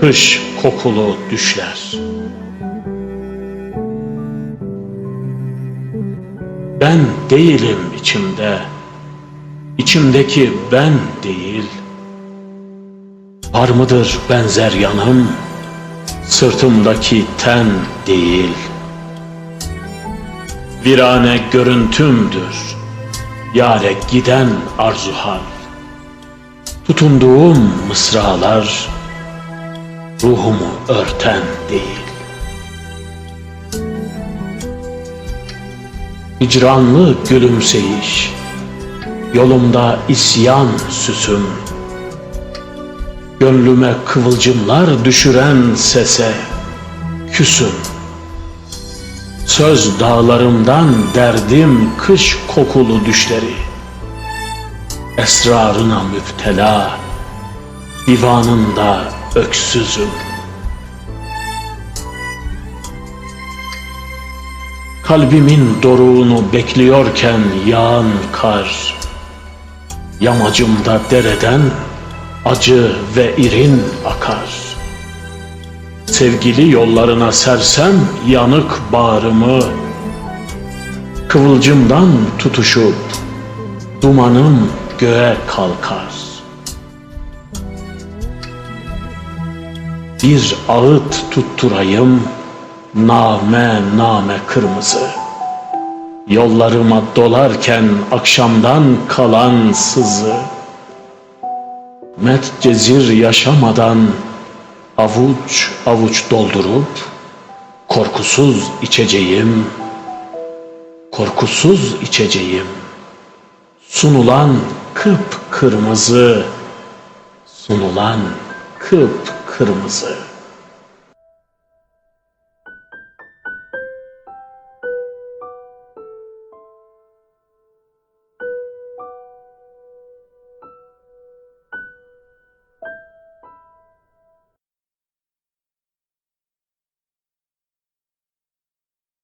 Kış kokulu düşler. Ben değilim içimde, içimdeki ben değil. Var mıdır benzer yanım, sırtımdaki ten değil. Virane görüntümdür, yare giden arzu hal. Tutunduğum mısralar, ruhumu örten değil. Hicranlı gülümseyiş, yolumda isyan süsüm, Gönlüme kıvılcımlar düşüren sese küsüm. Söz dağlarımdan derdim kış kokulu düşleri, Esrarına müptela, divanında öksüzüm. Kalbimin doruğunu bekliyorken yağan kar, Yamacımda dereden acı ve irin akar. Sevgili yollarına sersem yanık bağrımı, Kıvılcımdan tutuşup dumanım göğe kalkar. Bir ağıt tutturayım, name name kırmızı. Yollarıma dolarken akşamdan kalan sızı. Met cezir yaşamadan avuç avuç doldurup korkusuz içeceğim, korkusuz içeceğim. Sunulan kıp kırmızı, sunulan kıp kırmızı.